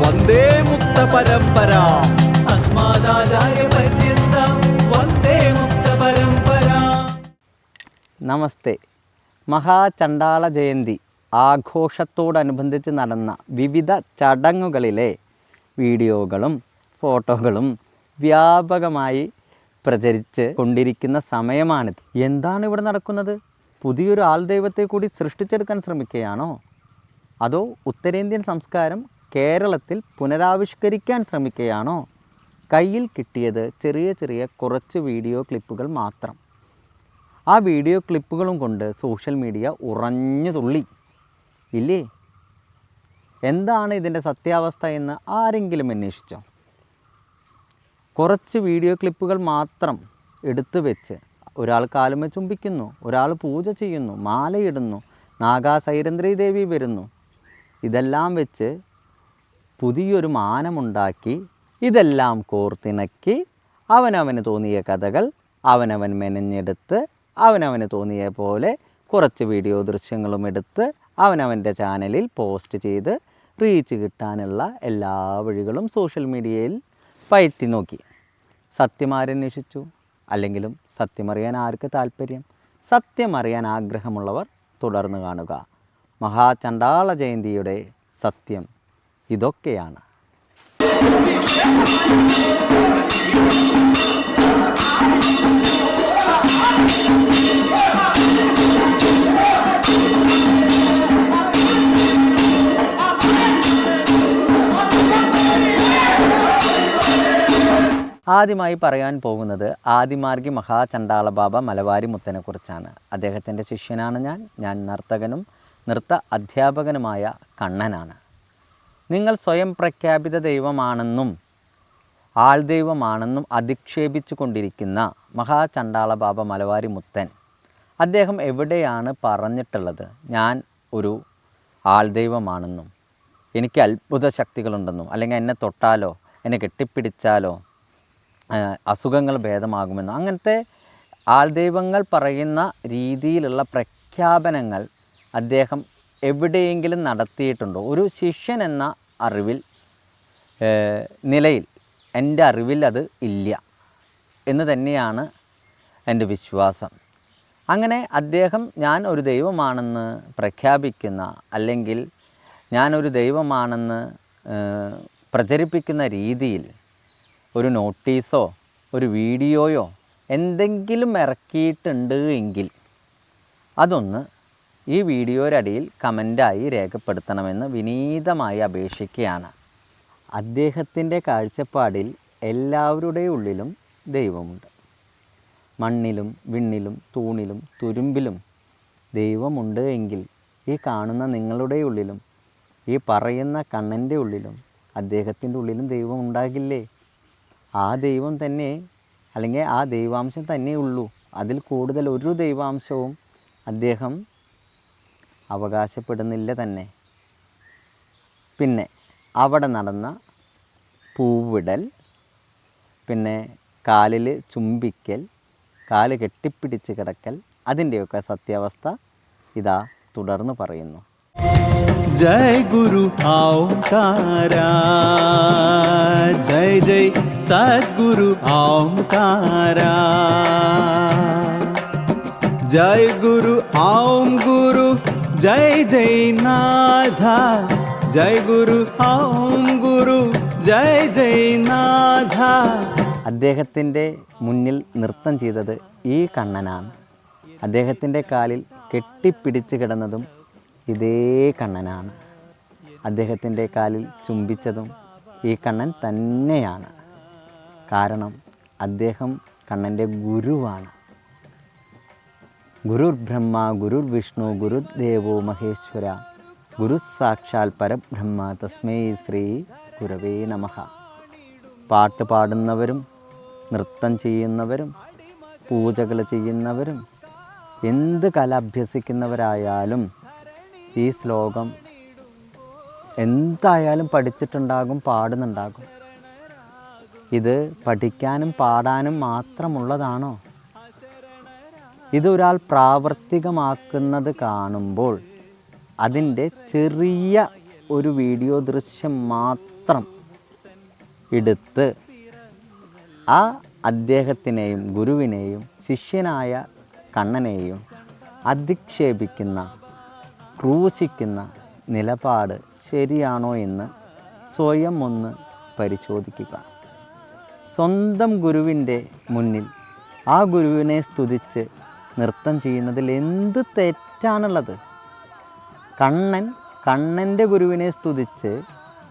വന്ദേ മുക്ത പരമ്പര അസ്മാദാചാര്യ പര്യന്താം വന്ദേ മുക്ത പരമ്പരാ നമസ്തേ. മഹാചണ്ഡാള ജയന്തി ആഘോഷത്തോടനുബന്ധിച്ച് നടന്ന വിവിധ ചടങ്ങുകളിലെ വീഡിയോകളും ഫോട്ടോകളും വ്യാപകമായി പ്രചരിച്ച് കൊണ്ടിരിക്കുന്ന സമയമാണിത്. എന്താണ് ഇവിടെ നടക്കുന്നത്? പുതിയൊരു ആൾ ദൈവത്തെ കൂടി സൃഷ്ടിച്ചെടുക്കാൻ ശ്രമിക്കുകയാണോ? അതോ ഉത്തരേന്ത്യൻ സംസ്കാരം കേരളത്തിൽ പുനരാവിഷ്കരിക്കാൻ ശ്രമിക്കുകയാണോ കയ്യിൽ കിട്ടിയത് ചെറിയ ചെറിയ കുറച്ച് വീഡിയോ ക്ലിപ്പുകൾ മാത്രം. ആ വീഡിയോ ക്ലിപ്പുകളും കൊണ്ട് സോഷ്യൽ മീഡിയ ഉറഞ്ഞു തുള്ളി. ഇല്ലേ? എന്താണ് ഇതിന്റെ സത്യാവസ്ഥ എന്ന് ആരെങ്കിലും അന്വേഷിച്ചോ? കുറച്ച് വീഡിയോ ക്ലിപ്പുകൾ മാത്രം എടുത്തു വെച്ച് ഒരാൾ കാലുമ ചുംബിക്കുന്നു ഒരാൾ പൂജ ചെയ്യുന്നു മാലയിടുന്നു നാഗാ സൈരന്ദ്രി ദേവി വരുന്നു ഇതെല്ലാം വെച്ച് പുതിയൊരു മാനമുണ്ടാക്കി ഇതെല്ലാം കോർത്തിണക്കി അവനവന് തോന്നിയ കഥകൾ അവനവൻ മെനഞ്ഞെടുത്ത് അവനവന് തോന്നിയ പോലെ കുറച്ച് വീഡിയോ ദൃശ്യങ്ങളും എടുത്ത് അവനവന്റെ ചാനലിൽ പോസ്റ്റ് ചെയ്ത് റീച്ച് കിട്ടാനുള്ള എല്ലാ വഴികളും സോഷ്യൽ മീഡിയയിൽ പയറ്റി നോക്കി. സത്യമാരന്വേഷിച്ചു അല്ലെങ്കിലും സത്യമറിയാൻ ആർക്ക് താല്പര്യം സത്യമറിയാൻ ആഗ്രഹമുള്ളവർ തുടർന്ന് കാണുക. മഹാചണ്ഡാള ജയന്തിയുടെ സത്യം. ഇതൊക്കെയാണ്. ആദ്യമായി പറയാൻ പോകുന്നത് ആദിമാർഗി മഹാചണ്ടാള ബാബ മലവാരി മുത്തനെക്കുറിച്ചാണ് അദ്ദേഹത്തിന്റെ ശിഷ്യനാണ് ഞാൻ. ഞാൻ നർത്തകനും നൃത്ത അധ്യാപകനുമായ കണ്ണനാണ്. നിങ്ങൾ സ്വയം പ്രഖ്യാപിത ദൈവമാണെന്നും ആൾ ദൈവമാണെന്നും അധിക്ഷേപിച്ചു കൊണ്ടിരിക്കുന്ന മഹാചണ്ടാള ബാബ മലവാരി മുത്തൻ അദ്ദേഹം എവിടെയാണ് പറഞ്ഞിട്ടുള്ളത്? ഞാൻ ഒരു ആൾ ദൈവമാണെന്നും എനിക്ക് അത്ഭുത ശക്തികളുണ്ടെന്നും അല്ലെങ്കിൽ എന്നെ തൊട്ടാലോ എന്നെ കെട്ടിപ്പിടിച്ചാലോ അസുഖങ്ങൾ ഭേദമാകുമെന്നും അങ്ങനത്തെ ആൾദൈവങ്ങൾ പറയുന്ന രീതിയിലുള്ള പ്രഖ്യാപനങ്ങൾ അദ്ദേഹം എവിടെയെങ്കിലും നടത്തിയിട്ടുണ്ടോ? ഒരു ശിഷ്യൻ എന്ന അറിവിൽ നിലയിൽ എന്റെ അറിവിൽ അത് ഇല്ല എന്ന് തന്നെയാണ് എന്റെ വിശ്വാസം. അങ്ങനെ അദ്ദേഹം ഞാൻ ഒരു ദൈവമാണെന്ന് പ്രഖ്യാപിക്കുന്ന അല്ലെങ്കിൽ ഞാനൊരു ദൈവമാണെന്ന് പ്രചരിപ്പിക്കുന്ന രീതിയിൽ ഒരു നോട്ടീസോ ഒരു വീഡിയോയോ എന്തെങ്കിലും ഇറക്കിയിട്ടുണ്ട് എങ്കിൽ അതൊന്ന് ഈ വീഡിയോയുടെ കമന്റായി രേഖപ്പെടുത്തണമെന്ന് വിനീതമായി അപേക്ഷിക്കുകയാണ്. അദ്ദേഹത്തിന്റെ കാഴ്ചപ്പാടിൽ എല്ലാവരുടെ ഉള്ളിലും ദൈവമുണ്ട്. മണ്ണിലും വിണ്ണിലും തൂണിലും തുരുമ്പിലും ദൈവമുണ്ട് എങ്കിൽ ഈ കാണുന്ന നിങ്ങളുടെ ഉള്ളിലും ഈ പറയുന്ന കണ്ണന്റെ ഉള്ളിലും അദ്ദേഹത്തിന്റെ ഉള്ളിലും ദൈവം ഉണ്ടാകില്ലേ? ആ ദൈവം തന്നെ അല്ലെങ്കിൽ ആ ദൈവാംശം തന്നെ ഉള്ളൂ അതിൽ കൂടുതൽ ഒരു ദൈവാംശവും അദ്ദേഹം അവകാശപ്പെടുന്നില്ല തന്നെ. പിന്നെ അവിടെ നടന്ന പൂവിടൽ പിന്നെ കാലിൽ ചുംബിക്കൽ കാൽ കെട്ടിപ്പിടിച്ച് കിടക്കൽ അതിന്റെയൊക്കെ സത്യാവസ്ഥ ഇതാ തുടർന്ന് പറയുന്നു. ജയ് ഗുരു ഓംകാര ജയ് ജയ് സദ്ഗുരു ഓംകാര ജയ് ഗുരു ഓം ഗുരു जय जय नाथा जय गुरु ओम गुरु जय जय नाथा അദ്ദേഹത്തിൻ്റെ മുന്നിൽ നൃത്തം ചെയ്തത് ഈ കണ്ണനാണ് അദ്ദേഹത്തിൻ്റെ കാലിൽ കെട്ടിപ്പിടിച്ച് കിടന്നതും ഇതേ കണ്ണനാണ് അദ്ദേഹത്തിൻ്റെ കാലിൽ ചുംബിച്ചതും ഈ കണ്ണൻ തന്നെയാണ് കാരണം അദ്ദേഹം കണ്ണൻ്റെ ഗുരുവാണ് ഗുരുർ ബ്രഹ്മ ഗുരുർ വിഷ്ണു ഗുരുദേവോ മഹേശ്വര ഗുരു സാക്ഷാൽ പരബ്രഹ്മ തസ്മൈ ശ്രീ ഗുരവേ നമ. പാട്ട് പാടുന്നവരും നൃത്തം ചെയ്യുന്നവരും പൂജകൾ ചെയ്യുന്നവരും എന്ത് കല അഭ്യസിക്കുന്നവരായാലും ഈ ശ്ലോകം എന്തായാലും പഠിച്ചിട്ടുണ്ടാകും പാടുന്നുണ്ടാകും. ഇത് പഠിക്കാനും പാടാനും മാത്രമുള്ളതാണോ? ഇതൊരാൾ പ്രാവർത്തികമാക്കുന്നത് കാണുമ്പോൾ അതിന്റെ ചെറിയ ഒരു വീഡിയോ ദൃശ്യം മാത്രം എടുത്ത് ആ അദ്ദേഹത്തിനെയും ഗുരുവിനെയും ശിഷ്യനായ കണ്ണനെയും അധിക്ഷേപിക്കുന്ന ക്രൂശിക്കുന്ന നിലപാട് ശരിയാണോ എന്ന് സ്വയം ഒന്ന് പരിശോധിക്കുക. സ്വന്തം ഗുരുവിന്റെ മുന്നിൽ ആ ഗുരുവിനെ സ്തുതിച്ച് നൃത്തം ചെയ്യുന്നതിൽ എന്ത് തെറ്റാണുള്ളത്? കണ്ണൻ കണ്ണന്റെ ഗുരുവിനെ സ്തുതിച്ച്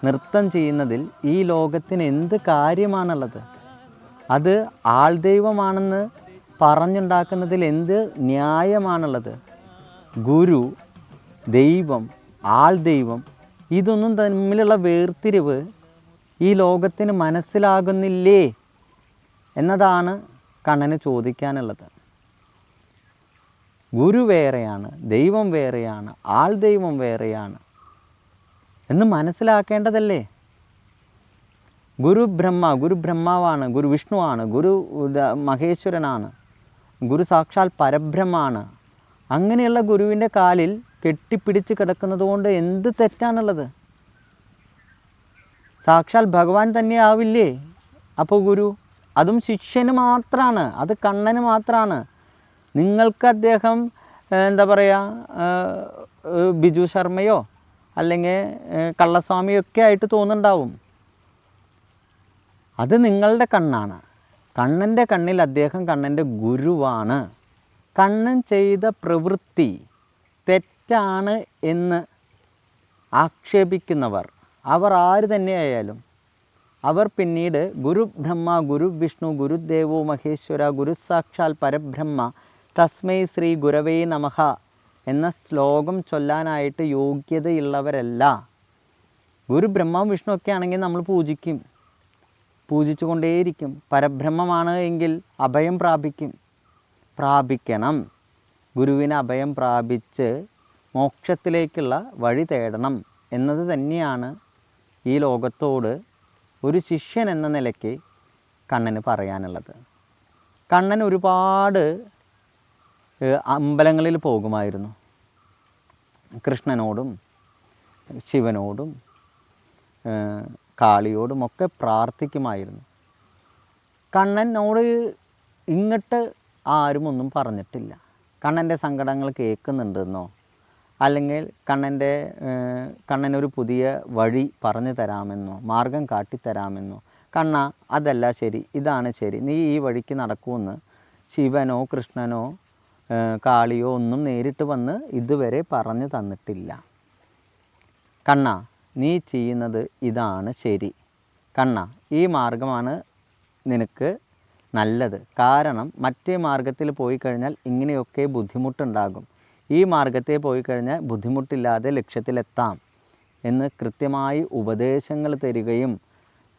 നൃത്തം ചെയ്യുന്നതിൽ ഈ ലോകത്തിന് എന്ത് കാര്യമാണുള്ളത്? അത് ആൾദൈവമാണെന്ന് പറഞ്ഞുണ്ടാക്കുന്നതിൽ എന്ത് ന്യായമാണുള്ളത്? ഗുരു ദൈവം ആൾദൈവം ഇതൊന്നും തമ്മിലുള്ള വേർതിരിവ് ഈ ലോകത്തിന് മനസ്സിലാകുന്നില്ലേ? എന്നതാണ് കണ്ണന് ചോദിക്കാനുള്ളത്. ഗുരു വേറെയാണ് ദൈവം വേറെയാണ് ആൾ ദൈവം വേറെയാണ് എന്ന് മനസ്സിലാക്കേണ്ടതല്ലേ? ഗുരു ബ്രഹ്മ ഗുരു ബ്രഹ്മാവാണ് ഗുരു വിഷ്ണുവാണ് ഗുരു മഹേശ്വരനാണ് ഗുരു സാക്ഷാൽ പരബ്രഹ്മാണ്. അങ്ങനെയുള്ള ഗുരുവിന്റെ കാലിൽ കെട്ടിപ്പിടിച്ച് കിടക്കുന്നത് കൊണ്ട് എന്ത് തെറ്റാണുള്ളത്? സാക്ഷാൽ ഭഗവാൻ തന്നെ ആവില്ലേ? അപ്പോൾ ഗുരു അതും ശിഷ്യന് മാത്രമാണ് അത് കണ്ണന് മാത്രമാണ് നിങ്ങൾക്ക് അദ്ദേഹം എന്താ പറയുക ബിജു ശർമ്മയോ അല്ലെങ്കിൽ ഏഹ്, കള്ളസ്വാമിയോ ഒക്കെ ആയിട്ട് തോന്നുന്നുണ്ടാവും. അത് നിങ്ങളുടെ കണ്ണാണ്. കണ്ണന്റെ കണ്ണിൽ അദ്ദേഹം കണ്ണന്റെ ഗുരുവാണ്. കണ്ണൻ ചെയ്ത പ്രവൃത്തി തെറ്റാണ് എന്ന് ആക്ഷേപിക്കുന്നവർ അവർ ആര് തന്നെയായാലും അവർ പിന്നീട് ഗുരു ബ്രഹ്മ ഗുരു വിഷ്ണു ഗുരുദേവോ മഹേശ്വര ഗുരു സാക്ഷാൽ പരബ്രഹ്മ തസ്മൈ ശ്രീ ഗുരവേ നമഹ എന്ന ശ്ലോകം ചൊല്ലാനായിട്ട് യോഗ്യതയുള്ളവരല്ല. ഗുരു ബ്രഹ്മ വിഷ്ണു ഒക്കെ ആണെങ്കിൽ നമ്മൾ പൂജിക്കും. പൂജിച്ചുകൊണ്ടേയിരിക്കും. പരബ്രഹ്മമാണ് എങ്കിൽ അഭയം പ്രാപിക്കും. പ്രാപിക്കണം. ഗുരുവിന് അഭയം പ്രാപിച്ച് മോക്ഷത്തിലേക്കുള്ള വഴി തേടണം എന്നത് തന്നെയാണ് ഈ ലോകത്തോട് ഒരു ശിഷ്യൻ എന്ന നിലയ്ക്ക് കണ്ണന് പറയാനുള്ളത്. കണ്ണൻ ഒരുപാട് അമ്പലങ്ങളിൽ പോകുമായിരുന്നു. കൃഷ്ണനോടും ശിവനോടും കാളിയോടും ഒക്കെ പ്രാർത്ഥിക്കുമായിരുന്നു. കണ്ണനോട് ഇങ്ങോട്ട് ആരും ഒന്നും പറഞ്ഞിട്ടില്ല. കണ്ണന്റെ സങ്കടങ്ങൾ കേൾക്കുന്നുണ്ടെന്നോ? അല്ലെങ്കിൽ കണ്ണന്റെ കണ്ണനൊരു പുതിയ വഴി പറഞ്ഞു തരാമെന്നോ? മാർഗം കാട്ടിത്തരാമെന്നോ കണ്ണ അതല്ല ശരി ഇതാണ് ശരി നീ ഈ വഴിക്ക് നടക്കുമെന്ന് ശിവനോ കൃഷ്ണനോ കാളിയോ ഒന്നും നേരിട്ട് വന്ന് ഇതുവരെ പറഞ്ഞു തന്നിട്ടില്ല. കണ്ണ നീ ചെയ്യുന്നത് ഇതാണ് ശരി. കണ്ണ ഈ മാർഗമാണ് നിനക്ക് നല്ലത്. കാരണം മറ്റേ മാർഗത്തിൽ പോയി കഴിഞ്ഞാൽ ഇങ്ങനെയൊക്കെ ബുദ്ധിമുട്ടുണ്ടാകും. ഈ മാർഗത്തിൽ പോയി കഴിഞ്ഞാൽ ബുദ്ധിമുട്ടില്ലാതെ ലക്ഷ്യത്തിലെത്താം എന്ന് കൃത്യമായി ഉപദേശങ്ങൾ തരികയും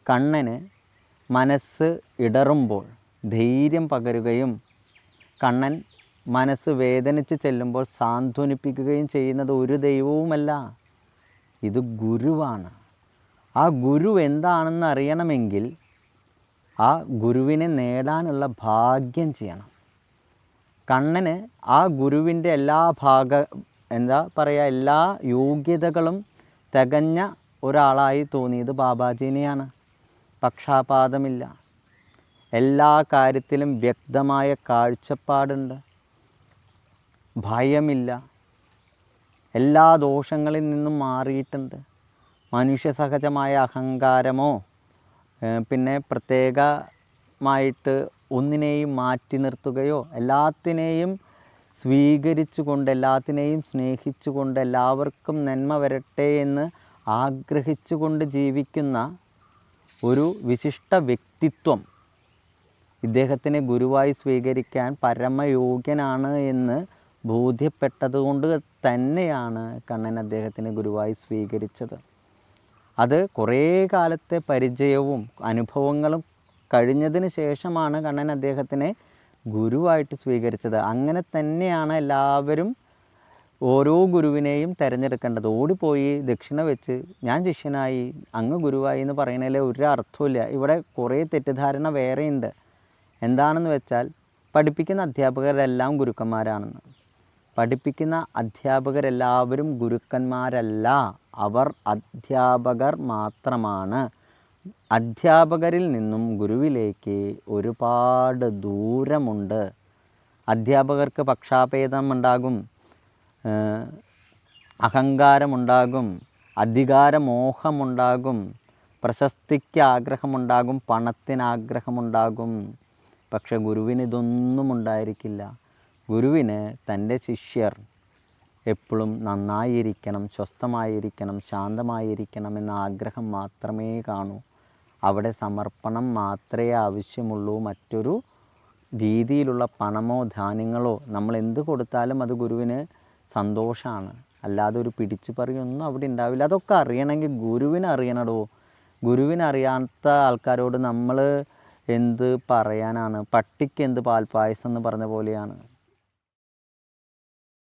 കണ്ണന് മനസ്സ് ഇടറുമ്പോൾ ധൈര്യം പകരുകയും കണ്ണൻ മനസ്സ് വേദനിച്ച് ചെല്ലുമ്പോൾ സാന്ത്വനിപ്പിക്കുകയും ചെയ്യുന്നത് ഒരു ദൈവവുമല്ല. ഇത് ഗുരുവാണ്. ആ ഗുരു എന്താണെന്ന് അറിയണമെങ്കിൽ ആ ഗുരുവിനെ നേടാനുള്ള ഭാഗ്യം ചെയ്യണം. കണ്ണന് ആ ഗുരുവിന്റെ എല്ലാ ഭാഗ എന്താ പറയുക എല്ലാ യോഗ്യതകളും തികഞ്ഞ ഒരാളായി തോന്നിയത് ബാബാജീനെയാണ്. പക്ഷാപാതമില്ല. എല്ലാ കാര്യത്തിലും വ്യക്തമായ കാഴ്ചപ്പാടുണ്ട്. ഭയമില്ല. എല്ലാ ദോഷങ്ങളിൽ നിന്നും മാറിയിട്ടുണ്ട്. മനുഷ്യസഹജമായ അഹങ്കാരമോ പിന്നെ പ്രത്യേകമായിട്ട് ഒന്നിനെയും മാറ്റി നിർത്തുകയോ എല്ലാത്തിനെയും സ്വീകരിച്ചുകൊണ്ട് എല്ലാത്തിനെയും സ്നേഹിച്ചുകൊണ്ട് എല്ലാവർക്കും നന്മ വരട്ടെ എന്ന് ആഗ്രഹിച്ചുകൊണ്ട് ജീവിക്കുന്ന ഒരു വിശിഷ്ട വ്യക്തിത്വം ഇദ്ദേഹത്തിനെ ഗുരുവായി സ്വീകരിക്കാൻ പരമയോഗ്യനാണ് എന്ന് ബോധ്യപ്പെട്ടതുകൊണ്ട് തന്നെയാണ് കണ്ണൻ അദ്ദേഹത്തിന് ഗുരുവായി സ്വീകരിച്ചത്. അത് കുറേ കാലത്തെ പരിചയവും അനുഭവങ്ങളും കഴിഞ്ഞതിന് ശേഷമാണ് കണ്ണൻ അദ്ദേഹത്തിനെ ഗുരുവായിട്ട് സ്വീകരിച്ചത്. അങ്ങനെ തന്നെയാണ് എല്ലാവരും ഓരോ ഗുരുവിനെയും തിരഞ്ഞെടുക്കേണ്ടത്. ഓടിപ്പോയി ദക്ഷിണ വെച്ച് ഞാൻ ശിഷ്യനായി അങ്ങ് ഗുരുവായി എന്ന് പറയുന്നതിൽ ഒരു അർത്ഥമില്ല ഇവിടെ കുറേ തെറ്റിദ്ധാരണ വേറെയുണ്ട്. എന്താണെന്ന് വെച്ചാൽ പഠിപ്പിക്കുന്ന അധ്യാപകരെല്ലാം ഗുരുക്കന്മാരാണെന്ന്. പഠിപ്പിക്കുന്ന അധ്യാപകരെല്ലാവരും ഗുരുക്കന്മാരല്ല. അവർ അധ്യാപകർ മാത്രമാണ്. അധ്യാപകരിൽ നിന്നും ഗുരുവിലേക്ക് ഒരുപാട് ദൂരമുണ്ട്. അധ്യാപകർക്ക് പക്ഷാഭേദം ഉണ്ടാകും ഏഹ് അഹങ്കാരമുണ്ടാകും അധികാരമോഹമുണ്ടാകും പ്രശസ്തിക്ക് ആഗ്രഹമുണ്ടാകും പണത്തിന് ആഗ്രഹമുണ്ടാകും. പക്ഷെ ഗുരുവിന് ഇതൊന്നും ഉണ്ടായിരിക്കില്ല. ഗുരുവിന് തന്റെ ശിഷ്യർ എപ്പോഴും നന്നായിരിക്കണം സ്വസ്ഥമായിരിക്കണം ശാന്തമായിരിക്കണം എന്ന ആഗ്രഹം മാത്രമേ കാണൂ. അവിടെ സമർപ്പണം മാത്രമേ ആവശ്യമുള്ളൂ. മറ്റൊരു രീതിയിലുള്ള പണമോ ധാന്യങ്ങളോ നമ്മൾ എന്ത് കൊടുത്താലും അത് ഗുരുവിന് സന്തോഷമാണ്. അല്ലാതെ ഒരു പിടിച്ചു പറയൊന്നും അവിടെ ഉണ്ടാവില്ല. അതൊക്കെ അറിയണമെങ്കിൽ ഗുരുവിനെ അറിയണടോ. ഗുരുവിനെ അറിയാത്ത ആൾക്കാരോട് നമ്മൾ എന്ത് പറയാനാണ്? പട്ടിക്ക് എന്ത് പാൽപ്പായസം എന്ന് പറഞ്ഞ പോലെയാണ്.